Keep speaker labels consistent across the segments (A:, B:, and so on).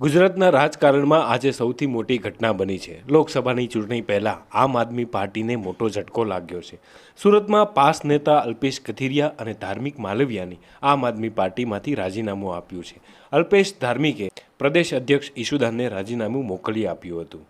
A: ગુજરાતના રાજકારણમાં આજે સૌથી મોટી ઘટના બની છે. લોકસભાની ચૂંટણી પહેલાં આમ આદમી પાર્ટીને મોટો ઝટકો લાગ્યો છે. સુરતમાં પાસ નેતા અલ્પેશ કથિરિયા અને ધાર્મિક માલવિયાની આમ આદમી પાર્ટીમાંથી રાજીનામું આપ્યું છે. અલ્પેશ ધાર્મિકે પ્રદેશ અધ્યક્ષ ઈશુદાનને રાજીનામું મોકલી આપ્યું હતું.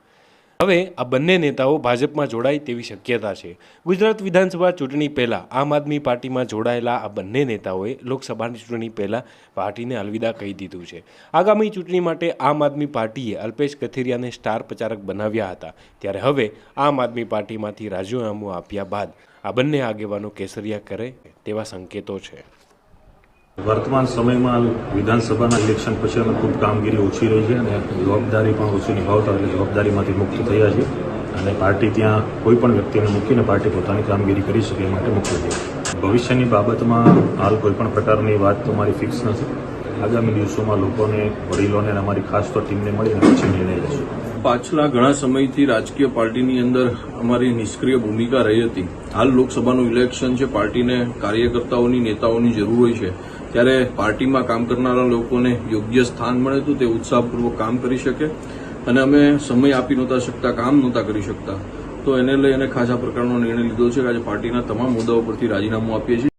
A: હવે આ બંને નેતાઓ ભાજપમાં જોડાય તેવી શક્યતા છે. ગુજરાત વિધાનસભા ચૂંટણી પહેલા આમ આદમી પાર્ટીમાં જોડાયેલા આ બંને નેતાઓએ લોકસભાની ચૂંટણી પહેલાં પાર્ટીને અલવિદા કહી દીધું છે. આગામી ચૂંટણી માટે આમ આદમી પાર્ટીએ અલ્પેશ કથિરિયાને સ્ટાર પ્રચારક બનાવ્યા હતા. ત્યારે હવે આમ આદમી પાર્ટીમાંથી રાજીનામું આપ્યા બાદ આ બંને આગેવાનો કેસરિયા કરે તેવા સંકેતો છે.
B: વર્તમાન સમયમાં વિધાનસભાના ઇલેક્શન પછી અમે ખૂબ કામગીરી ઓછી રહી છે અને જવાબદારી પણ ઓછી નિભાવતા એટલે જવાબદારીમાંથી મુક્ત થયા છે. અને પાર્ટી ત્યાં કોઈ પણ વ્યક્તિને મૂકીને પાર્ટી પોતાની કામગીરી કરી શકે એ માટે મુક્ત થઈ ભવિષ્યની બાબતમાં હાલ કોઈ પણ પ્રકારની વાત તો મારી ફિક્સ નથી. આગામી દિવસોમાં લોકોને, વડીલોને અને અમારી ખાસ તો ટીમને મળીને પછી નિર્ણય લેશું.
C: પાછલા ઘણા સમયથી રાજકીય પાર્ટીની અંદર અમારી નિષ્ક્રિય ભૂમિકા રહી હતી. હાલ લોકસભાનું ઇલેક્શન છે, પાર્ટીને કાર્યકર્તાઓની, નેતાઓની જરૂર હોય છે. ત્યારે પાર્ટીમાં કામ કરનારા લોકોને યોગ્ય સ્થાન મળે તો તે ઉત્સાહપૂર્વક કામ કરી શકે અને અમે સમય આપી નહોતા શકતા, કામ નહોતા કરી શકતા. તો એને લઈ અને ખાસ પ્રકારનો નિર્ણય લીધો છે કે આજે પાર્ટીના તમામ મુદ્દાઓ પરથી રાજીનામું આપીએ છીએ.